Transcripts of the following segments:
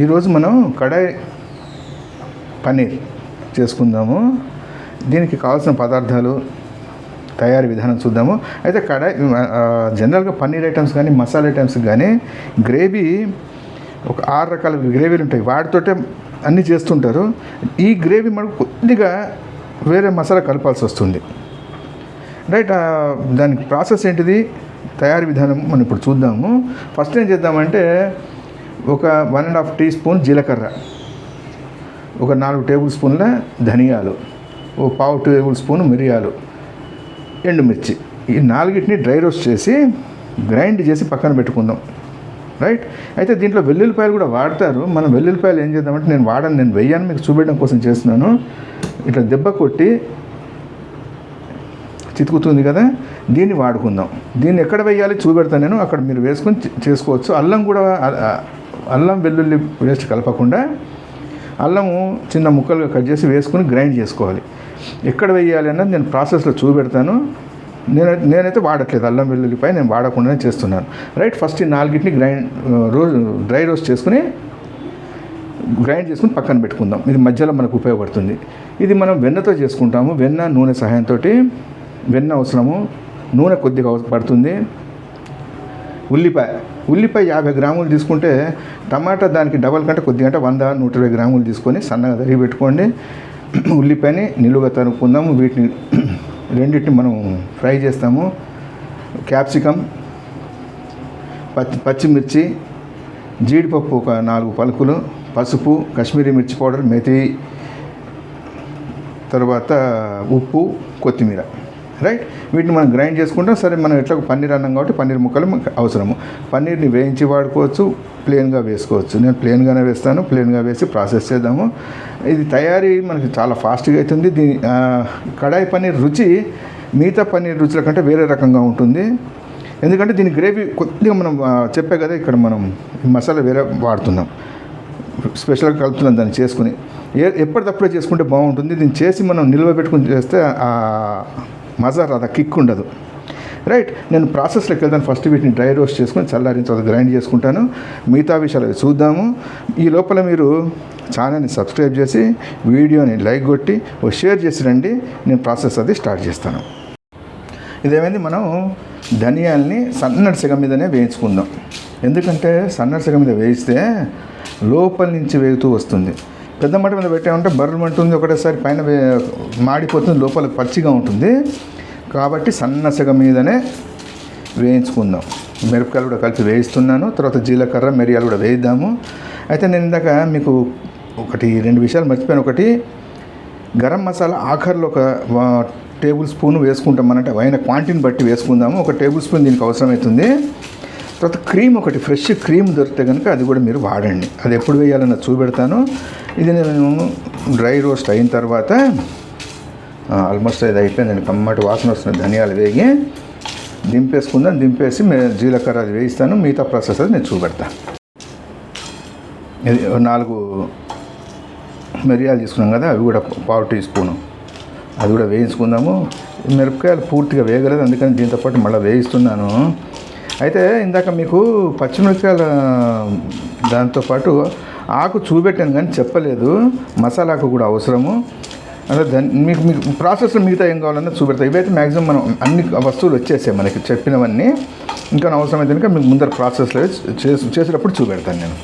ఈరోజు మనం కడాయి పన్నీర్ చేసుకుందాము. దీనికి కావాల్సిన పదార్థాలు తయారీ విధానం చూద్దాము. అయితే కడాయి జనరల్గా పన్నీర్ ఐటమ్స్ కానీ మసాలా ఐటమ్స్ కానీ గ్రేవీ ఒక ఆరు రకాల గ్రేవీలు ఉంటాయి. వాటితోటే అన్నీ చేస్తుంటారు. ఈ గ్రేవీ మనకు కొద్దిగా వేరే మసాలా కలపాల్సి వస్తుంది. రైట్ దానికి ప్రాసెస్ ఏంటిది? తయారీ విధానం మనం ఇప్పుడు చూద్దాము. ఫస్ట్ ఏం చేద్దామంటే ఒక one and half teaspoon జీలకర్ర. ఒక నాలుగు టేబుల్ స్పూన్ల ధనియాలు. ఓ పావు టేబుల్ స్పూన్ మిరియాలు. ఎండుమిర్చి ఈ నాలుగిటిని డ్రై రోస్ట్ చేసి గ్రైండ్ చేసి పక్కన పెట్టుకుందాం. రైట్? అయితే దీంట్లో వెల్లుల్లిపాయలు కూడా వాడతారు. మనం వెల్లుల్లిపాయలు ఏం చేద్దామంటే నేను వాడను నేను వెయ్యాను మీకు చూపెట్టడం కోసం చేస్తున్నాను. ఇట్లా దెబ్బ కొట్టి చితుకుతుంది కదా? దీన్ని వాడుకుందాం. దీన్ని ఎక్కడ వేయాలి చూపెడతాను నేను. అక్కడ మీరు వేసుకొని చేసుకోవచ్చు. అల్లం కూడా అల్లం వెల్లుల్లి పేస్ట్ కలపకుండా అల్లము చిన్న ముక్కలుగా కట్ చేసి వేసుకుని గ్రైండ్ చేసుకోవాలి. ఎక్కడ వేయాలి అన్నది నేను ప్రాసెస్లో చూపెడతాను. నేను నేనైతే వాడట్లేదు అల్లం వెల్లుల్లిపై నేను వాడకుండానే చేస్తున్నాను. రైట్ ఫస్ట్ ఈ నాలుగింటిని గ్రైండ్ రోజు డ్రై రోస్ట్ చేసుకుని గ్రైండ్ చేసుకుని పక్కన పెట్టుకుందాం. ఇది మధ్యలో మనకు ఉపయోగపడుతుంది. ఇది మనం వెన్నతో చేసుకుంటాము. వెన్న నూనె సహాయంతో వెన్న అవసరము. నూనె కొద్దిగా పడుతుంది. ఉల్లిపాయ. ఉల్లిపాయ యాభై గ్రాములు తీసుకుంటే టమాటా దానికి డబల్ కంటే కొద్దిగా అంటే వంద నూట ఇరవై గ్రాములు తీసుకొని సన్నగా తరిగి పెట్టుకోండి. ఉల్లిపాయని నిలువుగా తరుపుకుందాము. వీటిని రెండింటిని మనం ఫ్రై చేస్తాము. క్యాప్సికమ్ పచ్చి పచ్చిమిర్చి జీడిపప్పు ఒక నాలుగు పలుకులు పసుపు కాశ్మీరీ మిర్చి పౌడర్ మెతి తర్వాత ఉప్పు కొత్తిమీర. రైట్ వీటిని మనం గ్రైండ్ చేసుకుంటాం. సరే మనం ఎట్లా పన్నీర్ అన్నాం కాబట్టి పన్నీర్ ముక్కలు మనకు అవసరము. పన్నీర్ని వేయించి వాడుకోవచ్చు ప్లెయిన్గా వేసుకోవచ్చు. నేను ప్లెయిన్గానే వేస్తాను. ప్లెయిన్గా వేసి ప్రాసెస్ చేద్దాము. ఇది తయారీ మనకి చాలా ఫాస్ట్గా అవుతుంది. దీని కడాయి పన్నీర్ రుచి మిగతా పన్నీర్ రుచుల కంటే వేరే రకంగా ఉంటుంది. ఎందుకంటే దీని గ్రేవీ కొద్దిగా మనం చెప్పే కదా ఇక్కడ మనం మసాలా వేరే వాడుతున్నాం. స్పెషల్గా కలుపుతున్నాం దాన్ని చేసుకుని. ఏ ఎప్పటికప్పుడే చేసుకుంటే బాగుంటుంది. దీన్ని చేసి మనం నిల్వ పెట్టుకుని చేస్తే మజా రాదు ఆ కిక్ ఉండదు. రైట్ నేను ప్రాసెస్లోకి వెళ్తాను. ఫస్ట్ వీటిని డ్రై రోస్ట్ చేసుకొని చల్లారిన తర్వాత గ్రైండ్ చేసుకుంటాను. మిగతా విషయాలు అవి చూద్దాము. ఈ లోపల మీరు ఛానల్ని సబ్స్క్రైబ్ చేసి వీడియోని లైక్ కొట్టి ఓ షేర్ చేసి రండి. నేను ప్రాసెస్ అది స్టార్ట్ చేస్తాను. ఇదేమైంది? మనం ధనియాల్ని సన్నటి సెగ మీదనే వేయించుకుందాం. ఎందుకంటే సన్నటి సెగ మీద వేయిస్తే లోపల నుంచి వేగుతూ వస్తుంది. పెద్ద మంట మీద పెట్టామంటే బర్రెలు ఉంటుంది ఒకటేసారి పైన మాడిపోతుంది లోపల పచ్చిగా ఉంటుంది. కాబట్టి సన్న సెగ మీదనే వేయించుకుందాం. మిరపకాయలు కూడా కలిపి వేయిస్తున్నాను. తర్వాత జీలకర్ర మిరియాలు కూడా వేయిద్దాము. అయితే నేను ఇందాక మీకు ఒకటి రెండు విషయాలు మర్చిపోయాను. ఒకటి గరం మసాలా ఆఖరిలో ఒక టేబుల్ స్పూన్ వేసుకుంటాం. అంటే అయిన క్వాంటిటీని బట్టి వేసుకుందాము. ఒక టేబుల్ స్పూన్ దీనికి అవసరమవుతుంది. తర్వాత క్రీమ్ ఒకటి ఫ్రెష్ క్రీమ్ దొరికితే కనుక అది కూడా మీరు వాడండి. అది ఎప్పుడు వేయాలన్న చూపెడతాను. ఇది నేను డ్రై రోస్ట్ అయిన తర్వాత ఆల్మోస్ట్ ఇది అయిపోయింది. నేను కమ్మటి వాసన వస్తుంది ధనియాలు వేగి దింపేసుకుందాం. దింపేసి జీలకర్ర అది వేయిస్తాను. మిగతా ప్రాసెస్ అది నేను చూపెడతాను. ఇది నాలుగు మిరియాలు తీసుకున్నాం కదా అవి కూడా పావు టీ స్పూను. అది కూడా వేయించుకుందాము. మిరపకాయలు పూర్తిగా వేయగలేదు అందుకని దీంతో పాటు మళ్ళీ వేయిస్తున్నాను. అయితే ఇందాక మీకు పచ్చిమిరపకాయల దాంతోపాటు ఆకు చూపెట్టాను కానీ చెప్పలేదు. మసాలాకు కూడా అవసరము. అదే దాని మీకు మీకు ప్రాసెస్లో మిగతా ఏం కావాలన్నా చూపెడతాయి ఇవైతే మ్యాక్సిమం మనం అన్ని వస్తువులు వచ్చేసాయి మనకి చెప్పినవన్నీ. ఇంకా అవసరమైతే కనుక మీకు ముందర ప్రాసెస్లో చేసి చేసేటప్పుడు చూపెడతాను నేను.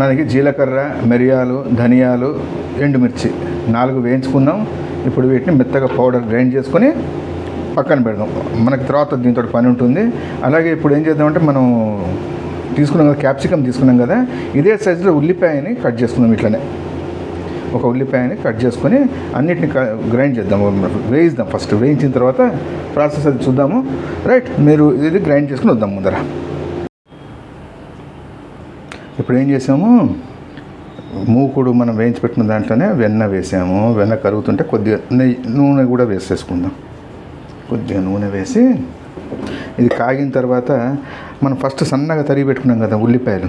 మనకి జీలకర్ర మిరియాలు ధనియాలు ఎండుమిర్చి నాలుగు వేయించుకుందాం ఇప్పుడు వీటిని మెత్తగా పౌడర్ గ్రైండ్ చేసుకొని పక్కన పెడదాం. మనకి తర్వాత దీంతో పని ఉంటుంది. అలాగే ఇప్పుడు ఏం చేద్దామంటే మనం తీసుకున్నాం కదా క్యాప్సికమ్ తీసుకున్నాం కదా ఇదే సైజులో ఉల్లిపాయని కట్ చేసుకుందాం ఇట్లనే. ఒక ఉల్లిపాయని కట్ చేసుకొని అన్నిటిని గ్రైండ్ చేద్దాం. వేయిద్దాం ఫస్ట్. వేయించిన తర్వాత ప్రాసెస్ అది చూద్దాము. రైట్ మీరు ఇది గ్రైండ్ చేసుకుని వద్దాం ముందర. ఇప్పుడు ఏం చేసాము? మూకుడు మనం వేయించి పెట్టిన దాంట్లోనే వెన్న వేసాము. వెన్న కరుగుతుంటే కొద్దిగా నెయ్యి నూనె కూడా వేసేసుకుందాం. కొద్దిగా నూనె వేసి ఇది కాగిన తర్వాత మనం ఫస్ట్ సన్నగా తరిగి పెట్టుకున్నాం కదా ఉల్లిపాయలు.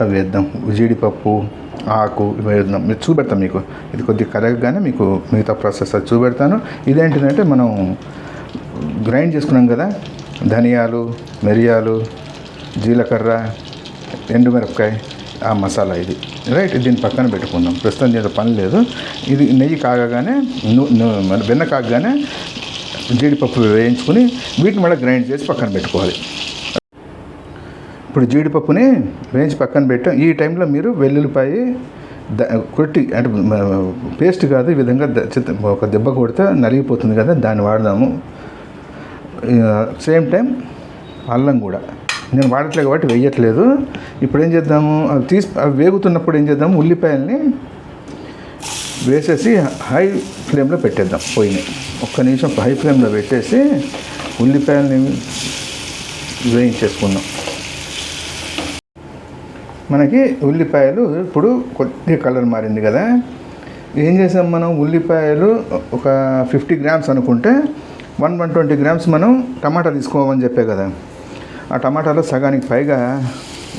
అవి వేద్దాం. జీడిపప్పు ఆకు ఇవి వేద్దాం. మీరు చూపెడతాం మీకు. ఇది కొద్దిగా కరగగానే మీకు మిగతా ప్రాసెస్ అది చూపెడతాను. ఇదేంటిదంటే మనం గ్రైండ్ చేసుకున్నాం కదా ధనియాలు మిరియాలు జీలకర్ర ఎండుమిరపకాయ ఆ మసాలా ఇది. రైట్ దీన్ని పక్కన పెట్టుకుందాం. ప్రస్తుతం దీంట్లో పని లేదు. ఇది నెయ్యి కాగగానే ను- వెన్న కాగగానే జీడిపప్పు వేయించుకుని వీటిని మళ్ళీ గ్రైండ్ చేసి పక్కన పెట్టుకోవాలి. ఇప్పుడు జీడిపప్పుని వేయించి పక్కన పెట్టాం. ఈ టైంలో మీరు వెల్లుల్లిపాయ ద కొట్టి అంటే పేస్ట్ కాదు ఈ విధంగా ఒక దెబ్బ కొడితే నలిగిపోతుంది కదా దాన్ని వాడదాము. సేమ్ టైం అల్లం కూడా. నేను వాడట్లేదు కాబట్టి వేయట్లేదు. ఇప్పుడు ఏం చేద్దాము? అవి తీసి అవి వేగుతున్నప్పుడు ఏం చేద్దాము? ఉల్లిపాయల్ని వేసేసి హై ఫ్లేమ్లో పెట్టేద్దాం పొయ్యిని. ఒక్క నిమిషం హై ఫ్లేమ్లో పెట్టేసి ఉల్లిపాయలని వేయించేసుకుందాం. మనకి ఉల్లిపాయలు ఇప్పుడు కొద్దిగా కలర్ మారింది కదా. ఏం చేసాం మనం? ఉల్లిపాయలు ఒక ఫిఫ్టీ గ్రామ్స్ అనుకుంటే వన్ వన్ ట్వంటీ గ్రామ్స్ మనం టమాటా తీసుకోమని చెప్పే కదా. ఆ టమాటాలో సగానికి పైగా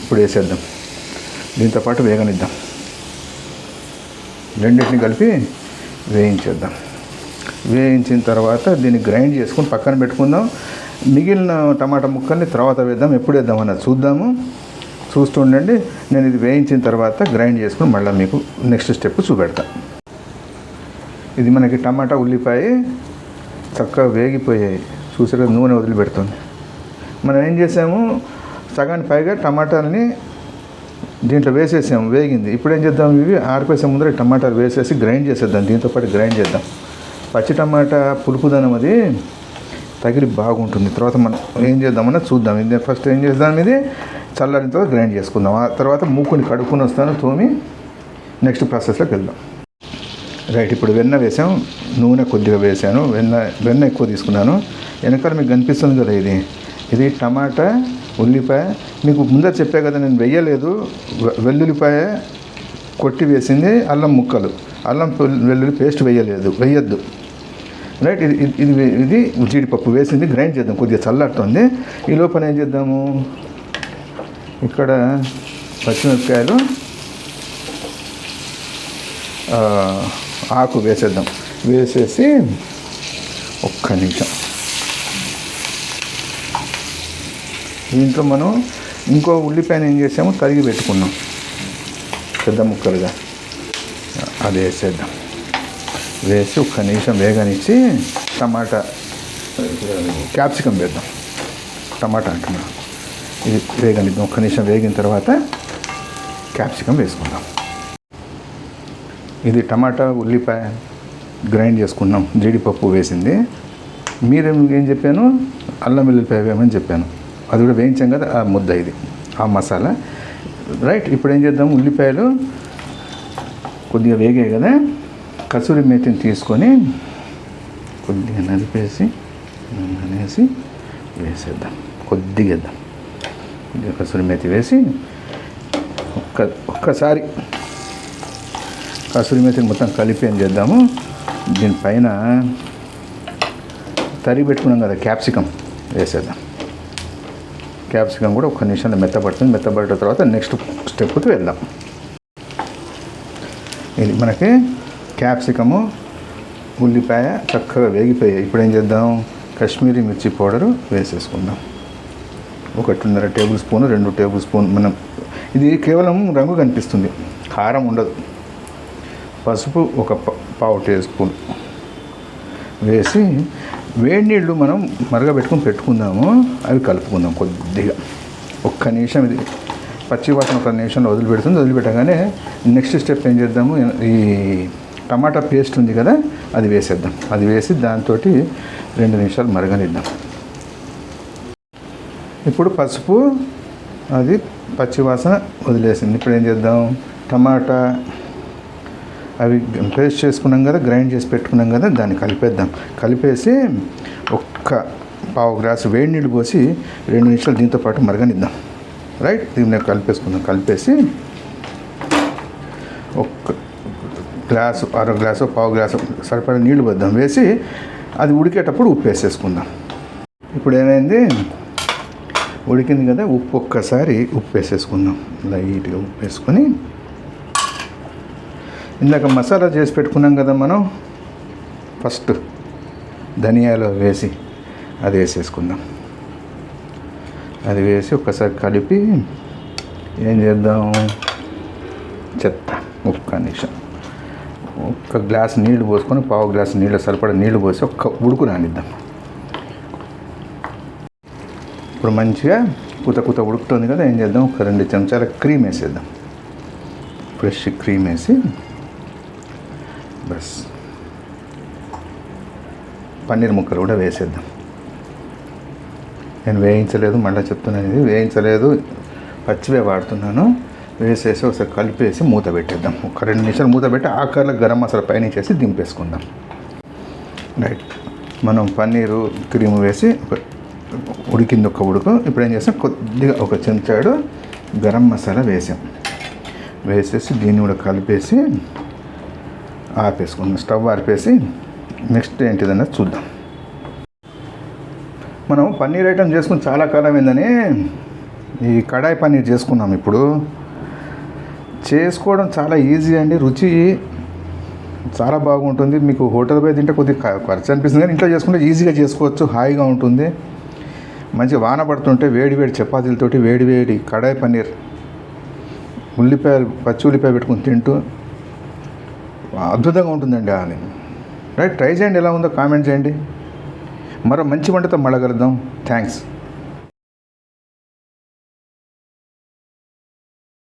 ఇప్పుడు వేసేద్దాం. దీంతో పాటు వేగనిద్దాం. రెండింటిని కలిపి వేయించేద్దాం. వేయించిన తర్వాత దీన్ని గ్రైండ్ చేసుకుని పక్కన పెట్టుకుందాం. మిగిలిన టమాటా ముక్కల్ని తర్వాత వేద్దాం. ఎప్పుడు వేద్దాం అన్నది చూద్దాము. చూస్తూ ఉండండి. నేను ఇది వేయించిన తర్వాత గ్రైండ్ చేసుకుని మళ్ళీ మీకు నెక్స్ట్ స్టెప్ చూపెడతా. ఇది మనకి టమాటా ఉల్లిపాయ చక్కగా వేగిపోయాయి. చూసారు నూనె వదిలిపెడుతుంది. మనం ఏం చేసాము? సగానికి పైగా టమాటాలని దీంట్లో వేసేసాం వేగింది. ఇప్పుడు ఏం చేద్దాం? ఇవి ఆరిపోసే ముందర టమాటాలు వేసేసి గ్రైండ్ చేసేద్దాం. దీంతో పాటు గ్రైండ్ చేద్దాం. పచ్చి టమాటా పులుపుదనం అది తగిలి బాగుంటుంది. తర్వాత మనం ఏం చేద్దామన్నా చూద్దాం. ఇది ఫస్ట్ ఏం చేద్దాం? ఇది చల్లారిన తర్వాత గ్రైండ్ చేసుకుందాం. ఆ తర్వాత మూకుని కడుక్కుని వస్తాను తోమి నెక్స్ట్ ప్రాసెస్లోకి వెళ్దాం. రైట్ ఇప్పుడు వెన్న వేసాం. నూనె కొద్దిగా వేసాను. వెన్న వెన్న ఎక్కువ తీసుకున్నాను. వెనకాల మీకు కనిపిస్తుంది కదా ఇది. ఇది టమాటా ఉల్లిపాయ. మీకు ముందర చెప్పా కదా నేను వెయ్యలేదు. వె- వెల్లుల్లిపాయ కొట్టి వేసింది అల్లం ముక్కలు. అల్లం వెల్లుల్లి పేస్ట్ వేయలేదు వేయద్దు రైట్ ఇది ఇది- ఇది జీడిపప్పు వేసింది గ్రైండ్ చేద్దాం కొద్దిగా చల్లారుతుంది. ఈ లోపల ఏం చేద్దాము? ఇక్కడ పచ్చిమిరపకాయలు ఆకు వేసేద్దాం. వేసేసి ఒక్క నిమిషం. దీంట్లో మనం ఇంకో ఉల్లిపాయను ఏం చేసాము తరిగి పెట్టుకున్నాం. పెద్ద ముక్కలుగా. అది వేసేద్దాం. వేసి ఒక్క నిమిషం వేగనిచ్చి టమాటా క్యాప్సికం వేద్దాం. టమాటా అంటున్నా. ఇది వేగనిద్దాం. ఒక్క నిమిషం వేగిన తర్వాత క్యాప్సికం వేసుకుందాం. ఇది టమాటా ఉల్లిపాయ గ్రైండ్ చేసుకున్నాం. జీడిపప్పు వేసింది. మీరేం ఏం చెప్పాను? అల్లం వెల్లిపాయ వేయమని చెప్పాను. అది కూడా వేయించాం కదా ఆ ముద్ద ఇది ఆ మసాలా. రైట్ ఇప్పుడు ఏం చేద్దాం? ఉల్లిపాయలు కొద్దిగా వేగాయి కదా. కసూరి మేతిని తీసుకొని కొద్దిగా నలిపేసి అనేసి వేసేద్దాం. కొద్దిగా వేద్దాం. కొద్దిగా కసూరి మేతి వేసి ఒక్క ఒక్కసారి కసూరి మేతిని మొత్తం కలిపి ఏం చేద్దాము? దీనిపైన తరిగి పెట్టుకున్నాం కదా క్యాప్సికం వేసేద్దాం. క్యాప్సికం కూడా ఒక నిమిషంలో మెత్తపడుతుంది మెత్తపడిన తర్వాత నెక్స్ట్ స్టెప్కి వెళ్దాం. ఇది మనకి క్యాప్సికము ఉల్లిపాయ చక్కగా వేగిపోయాయి. ఇప్పుడు ఏం చేద్దాం? కాశ్మీరీ మిర్చి పౌడరు వేసేసుకుందాం. ఒకటిన్నర టేబుల్ స్పూన్ రెండు టేబుల్ స్పూన్ మనం ఇది కేవలం రంగు కనిపిస్తుంది. కారం ఉండదు. పసుపు ఒక పావు టీ స్పూన్ వేసి వేడి నీళ్ళు మనం మరగబెట్టుకుని పెట్టుకుందాము. అవి కలుపుకుందాం కొద్దిగా. ఒక్క నిమిషం ఇది. పచ్చి వాసన ఒక నిమిషంలో వదిలిపెడుతుంది. వదిలిపెట్టగానే నెక్స్ట్ స్టెప్ ఏం చేద్దాము? ఈ టమాటా పేస్ట్ ఉంది కదా అది వేసేద్దాం. అది వేసి దాంతో రెండు నిమిషాలు మరగనిద్దాం. ఇప్పుడు పసుపు అది పచ్చి వాసన వదిలేసింది. ఇప్పుడు ఏం చేద్దాం? టమాటా అవి పేస్ట్ చేసుకున్నాం కదా గ్రైండ్ చేసి పెట్టుకున్నాం కదా దాన్ని కలిపేద్దాం. కలిపేసి ఒక్క పావు గ్లాసు వేడి నీళ్ళు పోసి రెండు నిమిషాలు దీంతో పాటు మరగనిద్దాం. రైట్ దీన్ని కలిపేసుకుందాం. కలిపేసి ఒక్క గ్లాసు అర గ్లాసు పావు గ్లాసు సరిపడా నీళ్ళు పోద్దాం. వేసి అది ఉడికేటప్పుడు ఉప్పు వేసేసుకుందాం. ఇప్పుడు ఏమైంది? ఉడికింది కదా ఉప్పు ఒక్కసారి ఉప్పు వేసేసుకుందాం. లైట్గా ఉప్పు వేసుకొని ఇందాక మసాలా చేసి పెట్టుకున్నాం కదా మనం. ఫస్ట్ ధనియాలు వేసి అది వేసేసుకుందాం. అది వేసి ఒక్కసారి కలిపి ఏం చేద్దాం? చెత్త ఒక్క నిమిషం. ఒక్క గ్లాస్ నీళ్ళు పోసుకొని పావు గ్లాస్ నీళ్ళు సరిపడా నీళ్ళు పోసి ఒక్క ఉడుకు రానిద్దాం ఇప్పుడు మంచిగా కుత కుత ఉడుకుతుంది కదా ఏం చేద్దాం? ఒక రెండు చెంచాల క్రీమ్ వేసేద్దాం. ఫ్రెష్ క్రీమ్ వేసి బస్. పన్నీర్ ముక్కలు కూడా వేసేద్దాం. నేను వేయించలేదు మళ్ళీ చెప్తున్నాను ఇది. వేయించలేదు పచ్చివే వాడుతున్నాను. వేసేసి ఒకసారి కలిపేసి మూత పెట్టేద్దాం. ఒక రెండు నిమిషాలు మూత పెట్టి ఆఖరిలో గరం మసాలా పైన చేసి దింపేసుకుందాం. రైట్. మనం పన్నీరు క్రీమ్ వేసి ఒక- ఉడికింది ఒక ఉడుకు. ఇప్పుడు ఏం చేస్తాం? కొద్దిగా ఒక చెంచాడు గరం మసాలా వేసాం. వేసేసి దీన్ని కూడా కలిపేసి ఆపేసుకుంటున్నాం స్టవ్ ఆర్పేసి నెక్స్ట్ ఏంటిదన్నది చూద్దాం. మనం పన్నీర్ ఐటమ్ చేసుకుని చాలా కాలం ఏందని ఈ కడాయి పన్నీర్ చేసుకున్నాం ఇప్పుడు. చేసుకోవడం చాలా ఈజీ అండి రుచి చాలా బాగుంటుంది. మీకు హోటల్ పోయి తింటే కొద్దిగా ఖర్చు అనిపిస్తుంది కానీ ఇంట్లో చేసుకుంటే ఈజీగా చేసుకోవచ్చు హాయిగా ఉంటుంది. మంచి వాన పడుతుంటే వేడి వేడి చపాతీలతోటి వేడి వేడి కడాయి పన్నీర్ ఉల్లిపాయలు పచ్చి ఉల్లిపాయ పెట్టుకుని తింటూ అద్భుతంగా ఉంటుందండి అది రైట్ ట్రై చేయండి ఎలా ఉందో కామెంట్ చేయండి. మరో మంచి వంటతో మళ్ళగలుగుదాం థ్యాంక్స్.